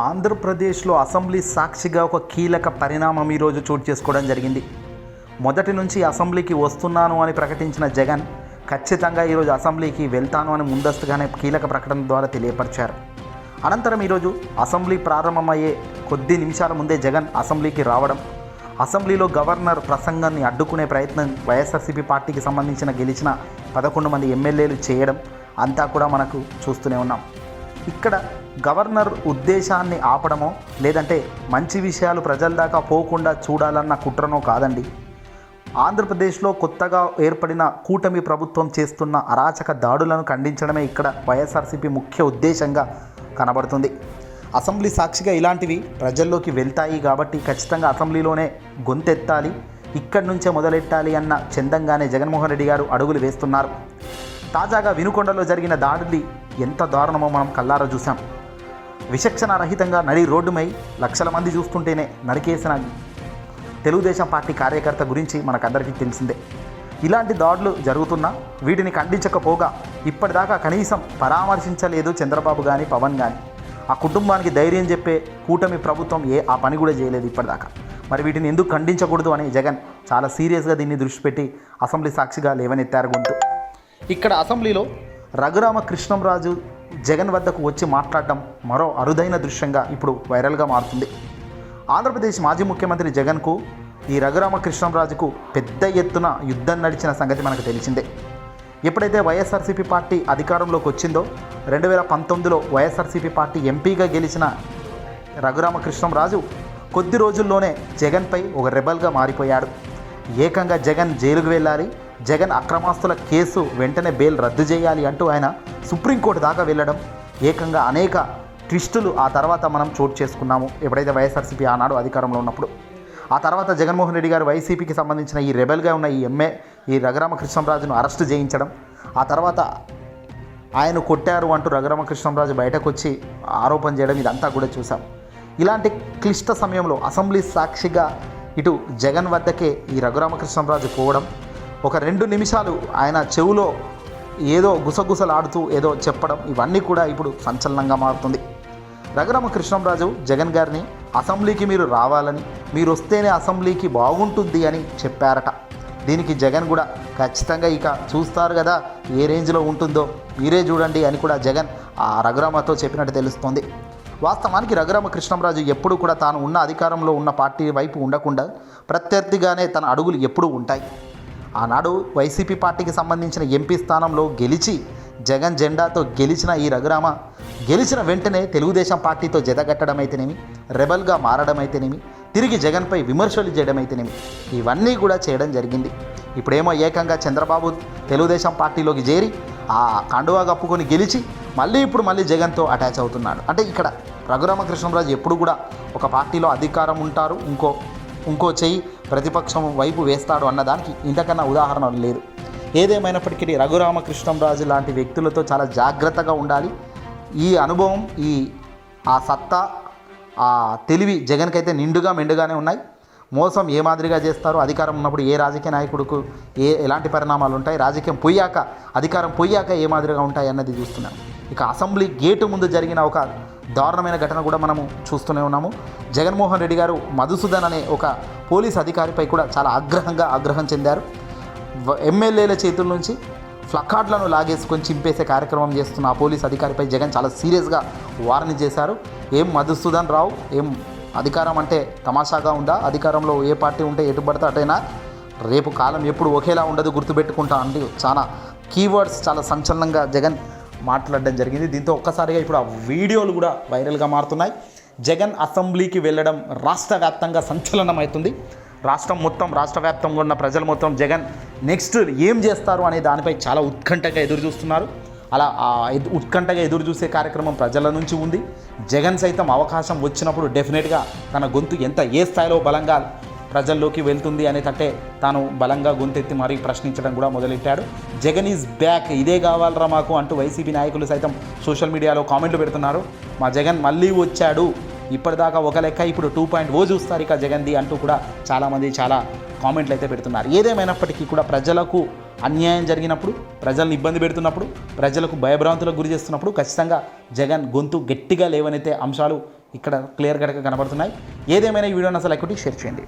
ఆంధ్రప్రదేశ్లో అసెంబ్లీ సాక్షిగా ఒక కీలక పరిణామం ఈరోజు చోటు చేసుకోవడం జరిగింది. మొదటి నుంచి అసెంబ్లీకి వస్తున్నాను అని ప్రకటించిన జగన్ ఖచ్చితంగా ఈరోజు అసెంబ్లీకి వెళ్తాను అని ముందస్తుగానే కీలక ప్రకటన ద్వారా తెలియపరిచారు. అనంతరం ఈరోజు అసెంబ్లీ ప్రారంభమయ్యే కొద్ది నిమిషాల ముందే జగన్ అసెంబ్లీకి రావడం అసెంబ్లీలో గవర్నర్ ప్రసంగాన్ని అడ్డుకునే ప్రయత్నం వైఎస్ఆర్సీపీ పార్టీకి సంబంధించిన గెలిచిన పదకొండు మంది ఎమ్మెల్యేలు చేయడం అంతా కూడా మనకు చూస్తూనే ఉన్నాం. ఇక్కడ గవర్నర్ ఉద్దేశాన్ని ఆపడమో లేదంటే మంచి విషయాలు ప్రజల దాకా పోకుండా చూడాలన్న కుట్రనో కాదండి. ఆంధ్రప్రదేశ్లో కొత్తగా ఏర్పడిన కూటమి ప్రభుత్వం చేస్తున్న అరాచక దాడులను ఖండించడమే ఇక్కడ వైఎస్ఆర్సీపీ ముఖ్య ఉద్దేశంగా కనబడుతుంది. అసెంబ్లీ సాక్షిగా ఇలాంటివి ప్రజల్లోకి వెళ్తాయి కాబట్టి ఖచ్చితంగా అసెంబ్లీలోనే గొంతెత్తాలి ఇక్కడి నుంచే మొదలెట్టాలి అన్న చందంగానే జగన్మోహన్ రెడ్డి గారు అడుగులు వేస్తున్నారు. తాజాగా వినుకొండలో జరిగిన దాడులు ఎంత దారుణమో మనం కల్లారా చూసాం విచక్షణ రహితంగా నడి రోడ్డుమై లక్షల మంది చూస్తుంటేనే నరికేసిన తెలుగుదేశం పార్టీ కార్యకర్త గురించి మనకందరికీ తెలిసిందే. ఇలాంటి దాడులు జరుగుతున్నా వీటిని ఖండించకపోగా ఇప్పటిదాకా కనీసం పరామర్శించలేదు చంద్రబాబు కానీ పవన్ కానీ ఆ కుటుంబానికి ధైర్యం చెప్పే కూటమి ప్రభుత్వం ఏ ఆ పని కూడా చేయలేదు ఇప్పటిదాకా. మరి వీటిని ఎందుకు ఖండించకూడదు అని జగన్ చాలా సీరియస్గా దీన్ని దృష్టి పెట్టి అసెంబ్లీ సాక్షిగా లేవనెత్తారు గొంతు. ఇక్కడ అసెంబ్లీలో రఘురామ కృష్ణంరాజు జగన్ వద్దకు వచ్చి మాట్లాడడం మరో అరుదైన దృశ్యంగా ఇప్పుడు వైరల్గా మారుతుంది. ఆంధ్రప్రదేశ్ మాజీ ముఖ్యమంత్రి జగన్కు ఈ రఘురామకృష్ణంరాజుకు పెద్ద ఎత్తున యుద్ధం నడిచిన సంగతి మనకు తెలిసిందే. ఎప్పుడైతే వైఎస్ఆర్సీపీ పార్టీ అధికారంలోకి వచ్చిందో రెండు వేల పంతొమ్మిదిలో వైఎస్ఆర్సీపీ పార్టీ ఎంపీగా గెలిచిన రఘురామకృష్ణంరాజు కొద్ది రోజుల్లోనే జగన్పై ఒక రెబల్గా మారిపోయాడు. ఏకంగా జగన్ జైలుకు వెళ్ళాలి జగన్ అక్రమాస్తుల కేసు వెంటనే బెయిల్ రద్దు చేయాలి అంటూ ఆయన సుప్రీంకోర్టు దాకా వెళ్ళడం ఏకంగా అనేక ట్విస్టులు ఆ తర్వాత మనం చోటు చేసుకున్నాము. ఎప్పుడైతే వైఎస్ఆర్సీపీ ఆనాడు అధికారంలో ఉన్నప్పుడు. ఆ తర్వాత జగన్మోహన్ రెడ్డి గారు వైసీపీకి సంబంధించిన ఈ రెబెల్గా ఉన్న ఈ ఎంఏ ఈ రఘురామకృష్ణంరాజును అరెస్టు చేయించడం. ఆ తర్వాత ఆయన కొట్టారు అంటూ రఘురామకృష్ణంరాజు బయటకు వచ్చి ఆరోపణ చేయడం ఇదంతా కూడా చూసాం. ఇలాంటి క్లిష్ట సమయంలో అసెంబ్లీ సాక్షిగా ఇటు జగన్ వద్దకే ఈ రఘురామకృష్ణంరాజు పోవడం ఒక రెండు నిమిషాలు ఆయన చెవులో ఏదో గుసగుసలాడుతూ ఏదో చెప్పడం ఇవన్నీ కూడా ఇప్పుడు సంచలనంగా మారుతుంది. రఘురామ కృష్ణంరాజు జగన్ గారిని అసెంబ్లీకి మీరు రావాలని మీరు వస్తేనే అసెంబ్లీకి బాగుంటుంది అని చెప్పారట. దీనికి జగన్ కూడా ఖచ్చితంగా ఇక చూస్తారు కదా ఏ రేంజ్లో ఉంటుందో. మీరే చూడండి అని కూడా జగన్ ఆ రఘురామతో చెప్పినట్టు తెలుస్తోంది. వాస్తవానికి రఘురామ కృష్ణంరాజు ఎప్పుడు కూడా తాను ఉన్న అధికారంలో ఉన్న పార్టీ వైపు ఉండకుండా ప్రత్యర్థిగానే తన అడుగులు ఎప్పుడూ ఉంటాయి. ఆనాడు వైసీపీ పార్టీకి సంబంధించిన ఎంపీ స్థానంలో గెలిచి జగన్ జెండాతో గెలిచిన ఈ రఘురామ గెలిచిన వెంటనే తెలుగుదేశం పార్టీతో జతగట్టడం అయితేనేమి రెబల్గా మారడం అయితేనేమి తిరిగి జగన్పై విమర్శలు చేయడం అయితేనేమి ఇవన్నీ కూడా చేయడం జరిగింది. ఇప్పుడేమో ఏకంగా చంద్రబాబు తెలుగుదేశం పార్టీలోకి చేరి ఆ కండువా కప్పుకొని గెలిచి మళ్ళీ ఇప్పుడు మళ్ళీ జగన్తో అటాచ్ అవుతున్నాడు. అంటే ఇక్కడ రఘురామకృష్ణరాజు ఎప్పుడు కూడా ఒక పార్టీలో అధికారం ఉంటారు ఇంకో ఇంకో చెయ్యి ప్రతిపక్షం వైపు వేస్తాడు అన్నదానికి ఇంతకన్నా ఉదాహరణ లేదు. ఏదేమైనప్పటికీ రఘురామకృష్ణంరాజు లాంటి వ్యక్తులతో చాలా జాగ్రత్తగా ఉండాలి. ఈ అనుభవం ఈ ఆ సత్తా ఆ తెలివి జగన్కైతే నిండుగా మెండుగానే ఉన్నాయి. మోసం ఏ మాదిరిగా చేస్తారు అధికారం ఉన్నప్పుడు ఏ రాజకీయ నాయకుడికి ఏ ఎలాంటి పరిణామాలు ఉంటాయి రాజకీయం పోయాక అధికారం పోయాక ఏ మాదిరిగా ఉంటాయి అన్నది చూస్తున్నాం. ఇక అసెంబ్లీ గేటు ముందు జరిగిన ఒక దారుణమైన ఘటన కూడా మనము చూస్తూనే ఉన్నాము. జగన్మోహన్ రెడ్డి గారు మధుసూదన్ అనే ఒక పోలీస్ అధికారిపై కూడా చాలా ఆగ్రహంగా ఆగ్రహం చెందారు. ఎమ్మెల్యేల చేతుల నుంచి ఫ్లకార్డ్లను లాగేసుకొని చింపేసే కార్యక్రమం చేస్తున్న ఆ పోలీస్ అధికారిపై జగన్ చాలా సీరియస్గా వార్నింగ్ చేశారు. ఏం మధుసూదన్ రావు ఏం అధికారం అంటే తమాషాగా ఉందా? అధికారంలో ఏ పార్టీ ఉంటే ఎటు పడితే అటైనా రేపు కాలం ఎప్పుడు ఒకేలా ఉండదు గుర్తుపెట్టుకుంటా అండి చాలా కీవర్డ్స్ చాలా సంచలనంగా జగన్ మాట్లాడడం జరిగింది. దీంతో ఒక్కసారిగా ఇప్పుడు ఆ వీడియోలు కూడా వైరల్గా మారుతున్నాయి. జగన్ అసెంబ్లీకి వెళ్ళడం రాష్ట్ర వ్యాప్తంగా సంచలనం అవుతుంది రాష్ట్రం మొత్తం రాష్ట్ర వ్యాప్తంగా ఉన్న ప్రజలు మొత్తం జగన్ నెక్స్ట్ ఏం చేస్తారు అనే దానిపై చాలా ఉత్కంఠగా ఎదురు చూస్తున్నారు. అలా ఆ ఎదు- ఉత్కంఠగా ఎదురు చూసే కార్యక్రమం ప్రజల నుంచి ఉంది. జగన్ సైతం అవకాశం వచ్చినప్పుడు డెఫినెట్గా తన గొంతు ఎంత ఏ స్థాయిలో బలంగా ప్రజల్లోకి వెళ్తుంది అనేటట్టే తాను బలంగా గొంతెత్తి మరీ ప్రశ్నించడం కూడా మొదలెట్టాడు. జగన్ ఈజ్ బ్యాక్ ఇదే కావాలరా మాకు అంటూ వైసీపీ నాయకులు సైతం సోషల్ మీడియాలో కామెంట్లు పెడుతున్నారు. మా జగన్ మళ్ళీ వచ్చాడు. ఇప్పటిదాకా ఒక లెక్క ఇప్పుడు టూ పాయింట్ ఓ చూస్తారు ఇక జగన్ది అంటూ కూడా చాలామంది చాలా కామెంట్లు అయితే పెడుతున్నారు. ఏదేమైనప్పటికీ కూడా ప్రజలకు అన్యాయం జరిగినప్పుడు ప్రజలను ఇబ్బంది పెడుతున్నప్పుడు ప్రజలకు భయభ్రాంతులకు గురి చేస్తున్నప్పుడు ఖచ్చితంగా జగన్ గొంతు గట్టిగా లేవనైతే అంశాలు ఇక్కడ క్లియర్ కట్గా కనబడుతున్నాయి. ఏదేమైనా ఈ వీడియోని అసలు ఎక్కువ షేర్ చేయండి.